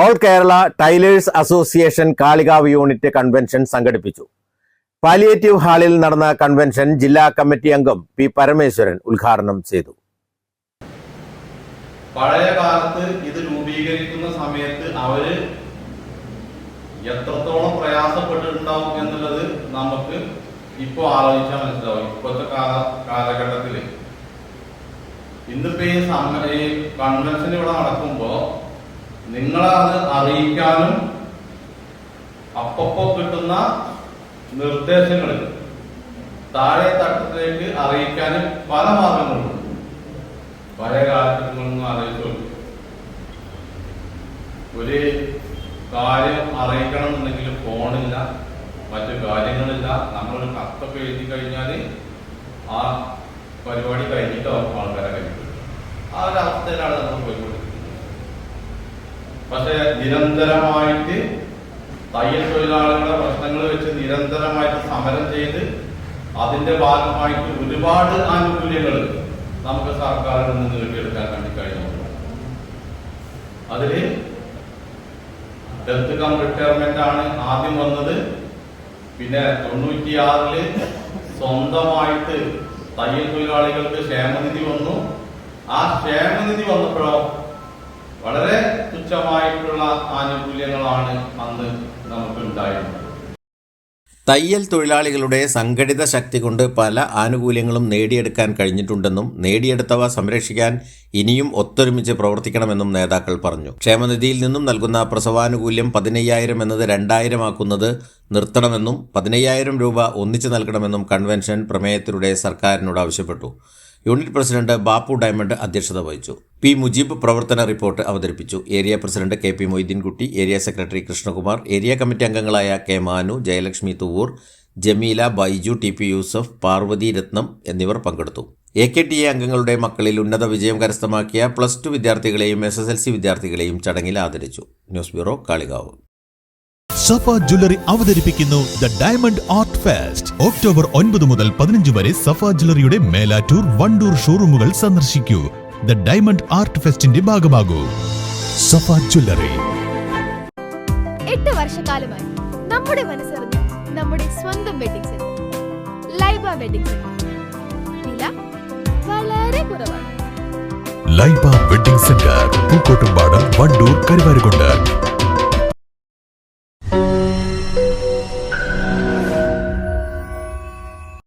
All Kerala tailors association Kalikavu unit convention സംഘടിപ്പിച്ചു. Palliative ഹാളിൽ നടന്ന കൺവെൻഷൻ ജില്ലാ കമ്മിറ്റി അംഗം പി പരമേശ്വരൻ ഉദ്ഘാടനം ചെയ്തു. പഴയ കാലത്ത് ഇത് രൂപീകരിക്കുന്ന സമയത്ത് അവർ എത്രത്തോളം പ്രയാസപ്പെട്ടിട്ടുണ്ടാവും എന്നുള്ളത് നമുക്ക് ഇപ്പോ ആലോചിച്ചാൽ മനസ്സിലാവും. ഇപ്പോഴത്തെ കാല കാലഘട്ടത്തിൽ. ഇന്നിപ്പോ ഈ കൺവെൻഷൻ ഇവിടെ നടക്കുമ്പോ നിങ്ങളത് അറിയിക്കാനും അപ്പപ്പോ കിട്ടുന്ന നിർദ്ദേശങ്ങൾ താഴെ തട്ടത്തിലേക്ക് അറിയിക്കാനും പല മാർഗങ്ങളുണ്ട്. പഴയ കാലത്ത് നിങ്ങളൊന്നും ആലോചിച്ചു ഒരു കാര്യം അറിയിക്കണം എന്നുണ്ടെങ്കിൽ ഫോണില്ല മറ്റു കാര്യങ്ങളില്ല. നമ്മളൊരു കത്തൊക്കെ എഴുതി കഴിഞ്ഞാൽ ആ പരിപാടി കഴിഞ്ഞിട്ടാവും ആൾക്കാരെ കഴിഞ്ഞിട്ട് ആ ഒരു അവസ്ഥയിലാണ് നമ്മൾ പോയിക്കൊണ്ടിരിക്കുന്നത്. പക്ഷെ നിരന്തരമായിട്ട് തയ്യൽ തൊഴിലാളികളുടെ പ്രശ്നങ്ങൾ വെച്ച് നിരന്തരമായിട്ട് സമരം ചെയ്ത് അതിന്റെ ഭാഗമായിട്ട് ഒരുപാട് ആനുകൂല്യങ്ങൾ നമുക്ക് സർക്കാരിൽ നിന്ന് നേടിയെടുക്കാൻ വേണ്ടി കഴിഞ്ഞു. അതിൽ ഡെത്ത് കം റിട്ടയർമെന്റ് ആണ് ആദ്യം വന്നത്. പിന്നെ തൊണ്ണൂറ്റിയാറിൽ സ്വന്തമായിട്ട് തയ്യൽ തൊഴിലാളികൾക്ക് ക്ഷേമനിധി വന്നു. ആ ക്ഷേമനിധി വന്നപ്പോഴോ വളരെ തുച്ഛമായിട്ടുള്ള ആനുകൂല്യങ്ങളാണ് അന്ന് നമുക്ക് ഉണ്ടായിരുന്നത് തയ്യൽ തൊഴിലാളികളുടെ സംഘടിത ശക്തി കൊണ്ട് പല ആനുകൂല്യങ്ങളും നേടിയെടുക്കാൻ കഴിഞ്ഞിട്ടുണ്ടെന്നും നേടിയെടുത്തവ സംരക്ഷിക്കാൻ ഇനിയും ഒത്തൊരുമിച്ച് പ്രവർത്തിക്കണമെന്നും നേതാക്കൾ പറഞ്ഞു. ക്ഷേമനിധിയിൽ നിന്നും നൽകുന്ന പ്രസവാനുകൂല്യം പതിനയ്യായിരം എന്നത് രണ്ടായിരമാക്കുന്നത് നിർത്തണമെന്നും പതിനയ്യായിരം രൂപ ഒന്നിച്ചു നൽകണമെന്നും കൺവെൻഷൻ പ്രമേയത്തിലൂടെ സർക്കാരിനോട് ആവശ്യപ്പെട്ടു. യൂണിറ്റ് പ്രസിഡന്റ് ബാപ്പു ഡയമണ്ട് അധ്യക്ഷത വഹിച്ചു. പി മുജീബ് പ്രവർത്തന റിപ്പോർട്ട് അവതരിപ്പിച്ചു. Area president K P Moideenkutty area secretary Krishnakumar area committee അംഗങ്ങളായ K Manu Jayalakshmi Thuvvur Jameela Baiju T P Yusuf Parvathy Rathnam എന്നിവർ പങ്കെടുത്തു. എ കെ ടി എ അംഗങ്ങളുടെ മക്കളിൽ ഉന്നത വിജയം കരസ്ഥമാക്കിയ പ്ലസ് ടു വിദ്യാർത്ഥികളെയും എസ് എസ് എൽ സി വിദ്യാർത്ഥികളെയും ചടങ്ങിൽ ആദരിച്ചു. News bureau Kalikavu. Safa jewellery അവതരിപ്പിക്കുന്നു the diamond art fest. October ഒൻപത് മുതൽ പതിനഞ്ച് വരെ സഫ ജ്വല്ലറിയുടെ മേലാറ്റൂർ വണ്ടൂർ ഷോറൂമുകൾ സന്ദർശിക്കൂ. ദ ഡയമണ്ട് ആർട്ട് ഫെസ്റ്റിന്റെ ഭാഗമാകൂ. സഫ ജ്വല്ലറി. എട്ട് വർഷക്കാലമായി നമ്മുടെ മനസ്സറിഞ്ഞ നമ്മുടെ സ്വന്തം wedding centre Laiba wedding centre വില വളരെ കുറവാണ്. Laiba wedding centre Pookkottumpadam Wandoor Karuvarakundu.